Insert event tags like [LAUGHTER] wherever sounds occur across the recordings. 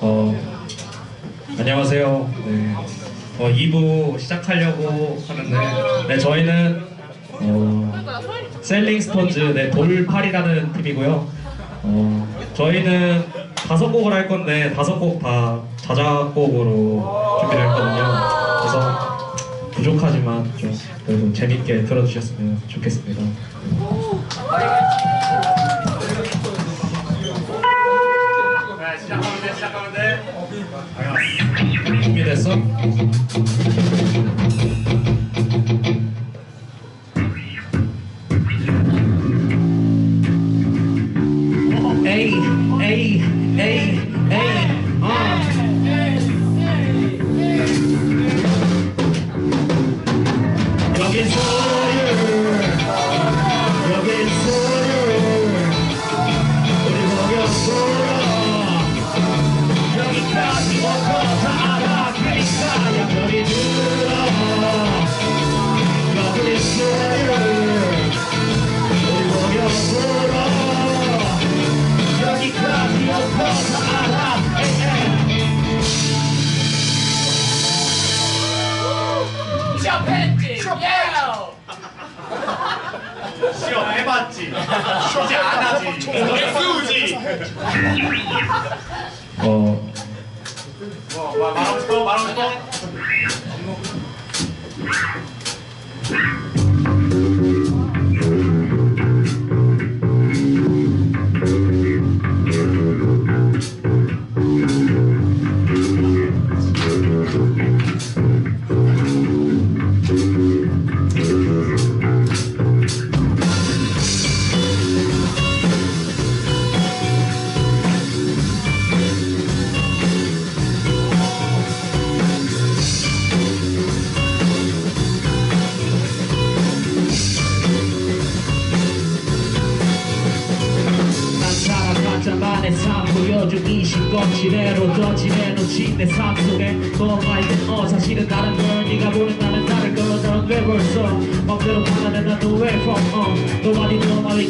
어, 안녕하세요. 네. 어, 2부 시작하려고 하는데, 네, 저희는 어, 셀링 스톤즈 네, 돌팔이라는 팀이고요. 어, 저희는 다섯 곡을 할 건데 다섯 곡 다 자작곡으로 준비를 했거든요. 그래서 부족하지만 좀 그래도 재밌게 들어주셨으면 좋겠습니다. 준비됐어?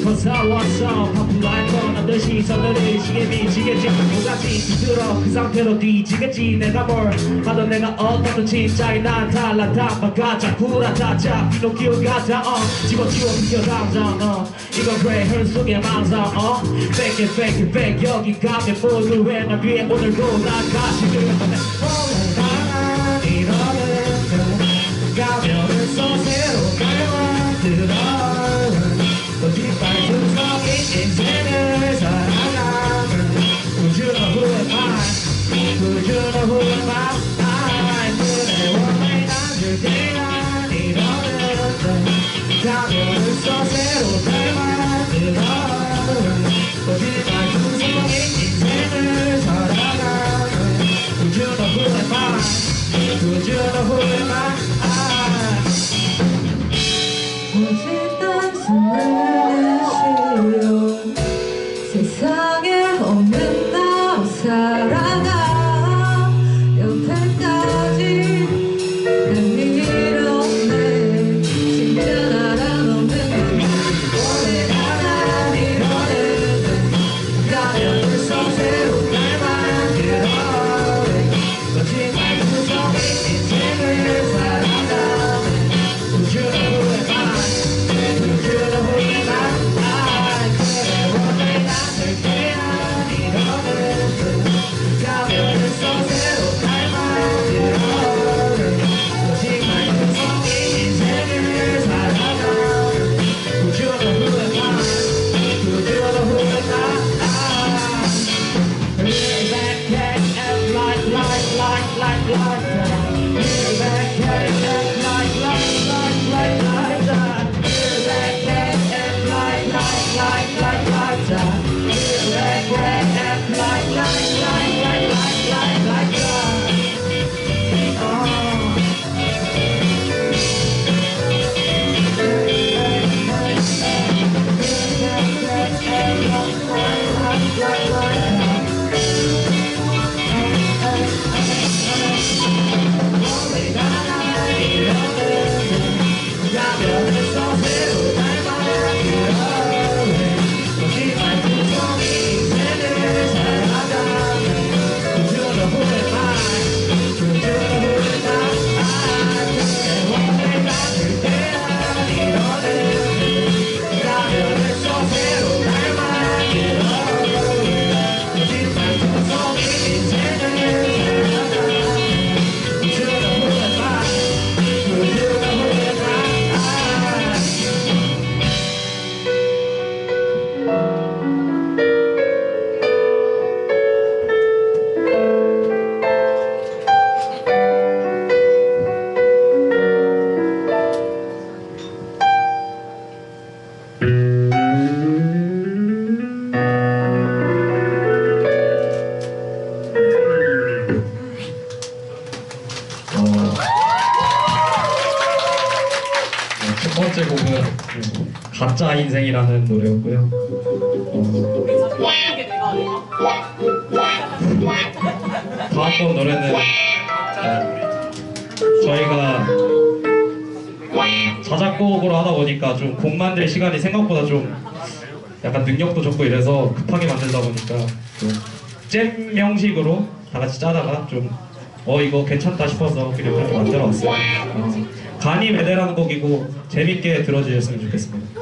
Cause I was on 바쁘할 건 남들 시선을 의식에 미치겠지. 뭐가지 들어 그 상태로 뒤지겠지. 내가 뭘 하던 내가 어떤 진짜인 난 달라 담아가자 불안하자. 피노키오 가자 어. 집어치워 비켜 당장 어. 이건 그래 흐름 속의 망상 어. Fake it fake it fake. 여기 가면 모두 왜날 위해 오늘도 난 가시를 가 가짜 인생이라는 노래였고요. 어, 다음번 노래는 어, 저희가 자작곡으로 하다 보니까 좀 곡 만들 시간이 생각보다 좀 약간 능력도 적고 이래서 급하게 만들다 보니까 좀잼 형식으로 다 같이 짜다가 좀 어 이거 괜찮다 싶어서 그냥 만들어 왔어요. 어, 간이 메데라는 곡이고 재밌게 들어주셨으면 좋겠습니다.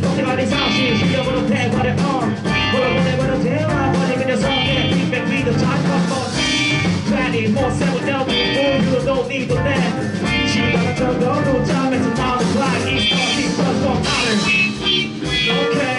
막 나오지 이 스포츠가리 사실 실력으로 대화를 on. 물어보내버려 대화 버리 그 녀석의 빅백 위도 잠깐만. Planning more seven double, you don't need the net. 시간을 적어도 잠에서 나오는 black is starting plus one hours. Okay,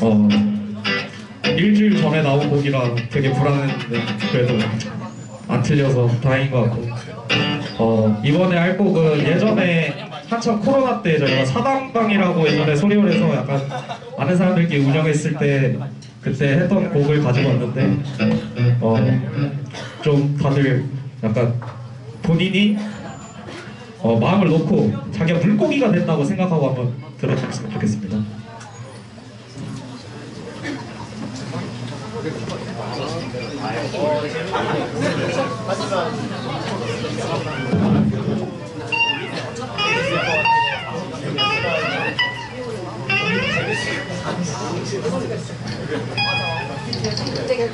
어, 일주일 전에 나온 곡이라 되게 불안했는데 그래도 안 틀려서 다행인 것 같고 이번에 할 곡은 예전에 한참 코로나 때 저희가 네. 사당방이라고 예전에 소리홀에서 약간 많은 사람들끼리 운영했을 때 그때 했던 곡을 가지고 왔는데 어, 좀 다들 약간 본인이 어, 마음을 놓고 자기가 물고기가 된다고 생각하고 한번 들어주셨으면 좋겠습니다. 되게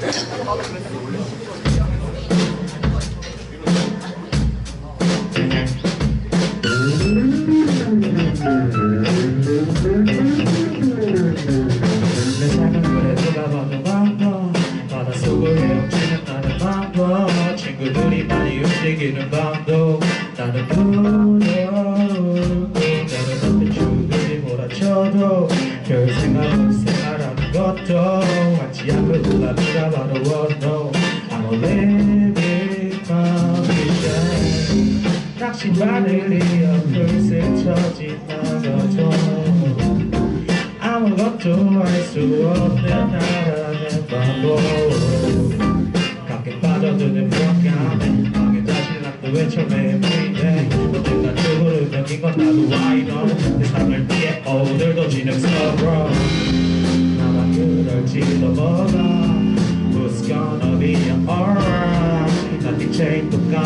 foundation 낚시바늘이 옆을 스쳐 지나가도 아무것도 할수 없는 나라는 바보 가끔 빠져드는 불안감에 방에 자신감도 외쳐내 everyday 언젠가 죽을 운명인 건 나도 I know 세상을 피해 오늘도 진행스러워 나만 그럴지도 몰라 Who's gonna be alright Nothing change 똑같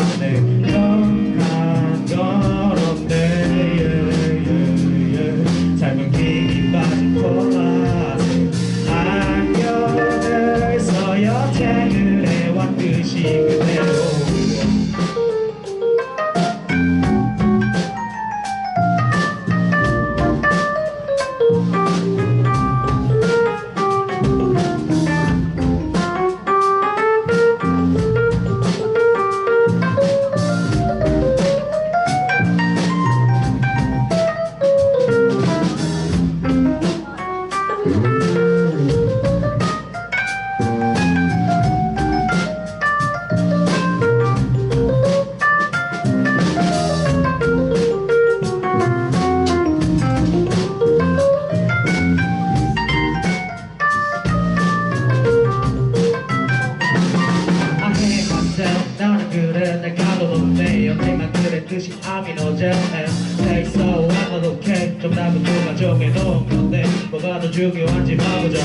Okay 좀 나도 누가 정해놓은 건데 뭐가 더 중요한지 봐보자.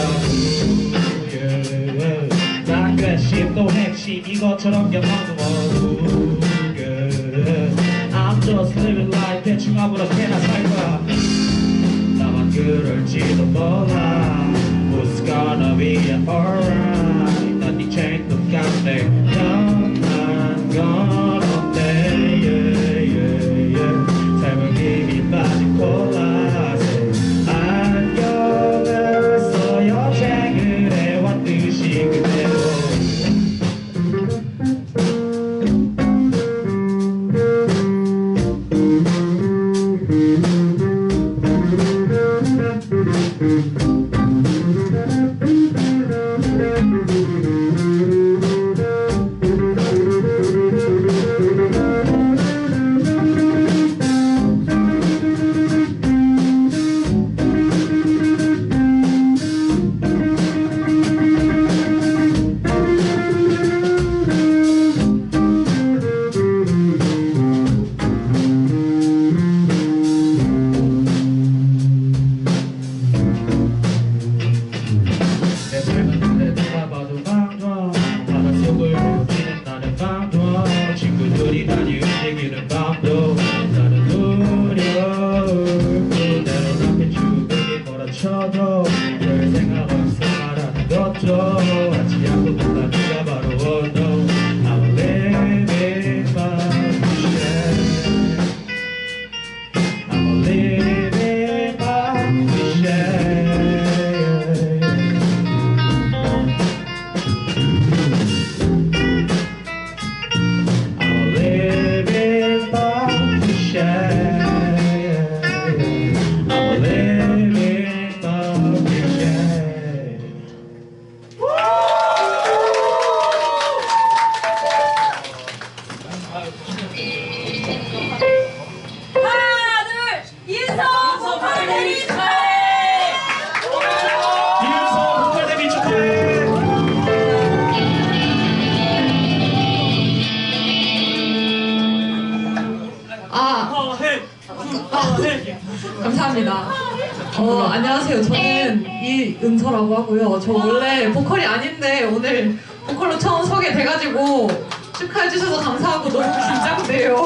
난 괘씸도 핵심 이것처럼 yeah. I'm just living life 대충 아무렇게나 살 거야 나만 그럴지도 몰라 Who's gonna be alright Nothing change 똑같네 감사합니다. 어 안녕하세요. 저는 이은서라고 하고요. 저 원래 보컬이 아닌데 오늘 보컬로 처음 소개돼가지고 축하해 주셔서 감사하고 너무 긴장돼요.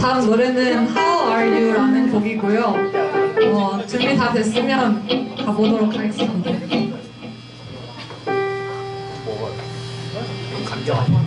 다음 노래는 How Are You라는 곡이고요. 어, 준비 다 됐으면 가보도록 하겠습니다. 안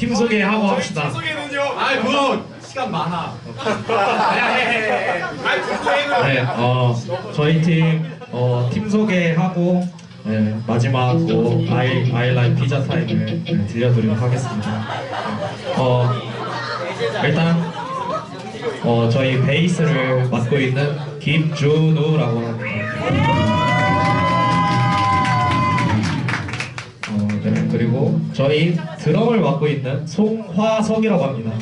팀 소개하고 합시다. 소개는요? 아이 그거 시간 많아. 야해해해 [LAUGHS] 아이 그거 네, 어, 저희 팀, 어, 팀 소개하고, 네, 마지막 뭐, 아이, 아이라인 피자 타임을 네, 들려드리도록 하겠습니다. 어, 일단, 어, 저희 베이스를 맡고 있는 김준우라고 합니다. 네, 그리고 저희 드럼을 맡고 있는 송화석이라고 합니다.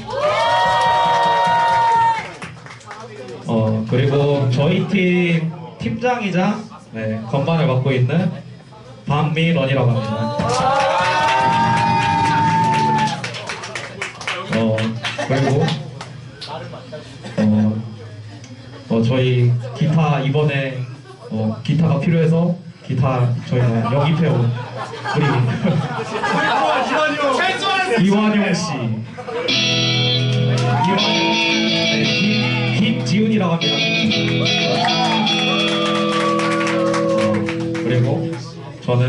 어 그리고 저희 팀 팀장이자 네, 건반을 맡고 있는 박민원이라고 합니다. 어 그리고 어, 어 저희 기타 이번에 어, 기타가 필요해서 기타 저희가 영입해온 우리 이완용 씨. 이완용, 네, 김, 김지훈이라고 합니다. 어, 그리고 저는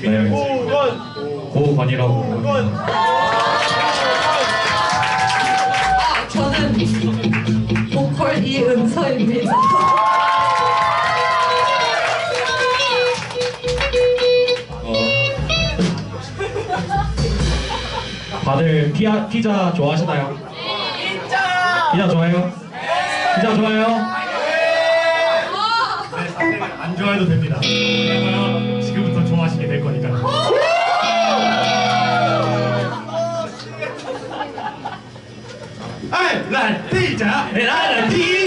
네, 고건이라고 다들 피자, 피자 좋아하시나요? 피자 좋아해요? 피자 좋아해요? 안 좋아해도 됩니다 왜냐면 지금부터 좋아하시게 될 거니까 아이 날 피자 나는 피자!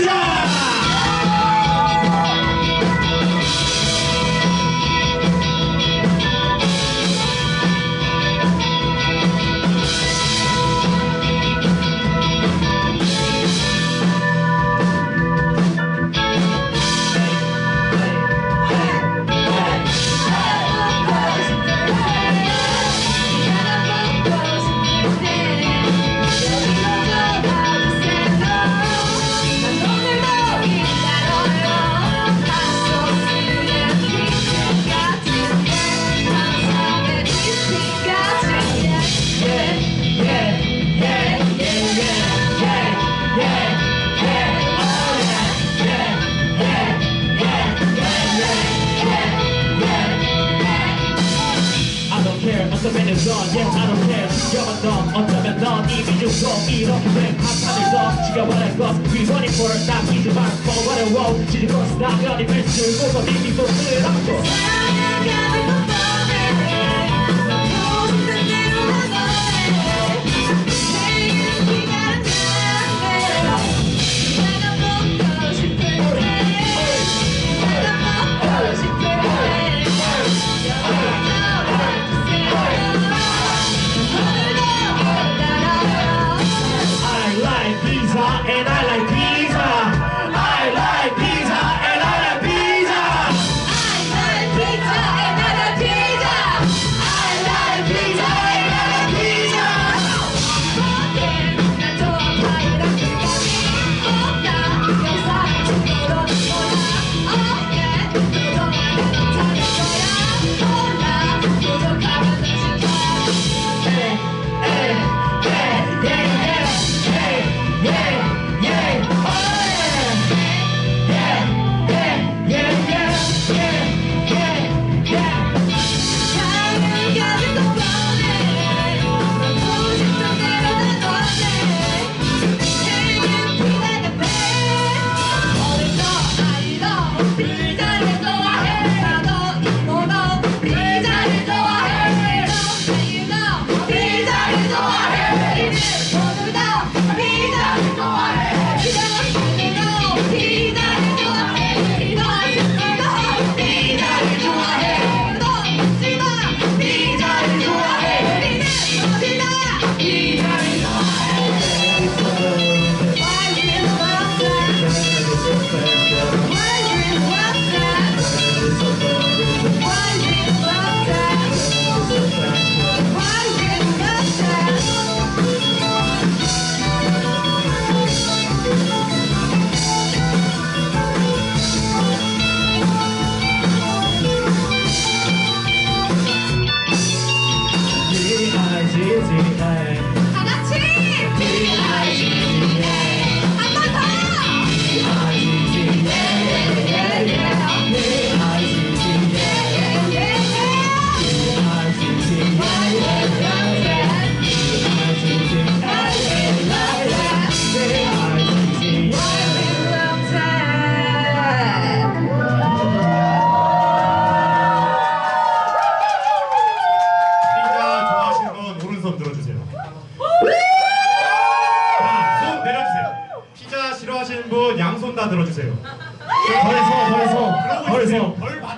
어려워 지지고 당연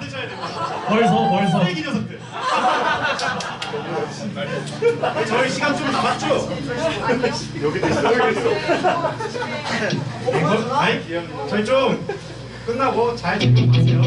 받으셔야 됩니다. 벌써 벌써 쓰레기 녀석들. [LAUGHS] 저희 시간 좀 남았죠? 여기도 있어. 여기 있어. 아니, 저희 좀 끝나고 잘좀 가세요.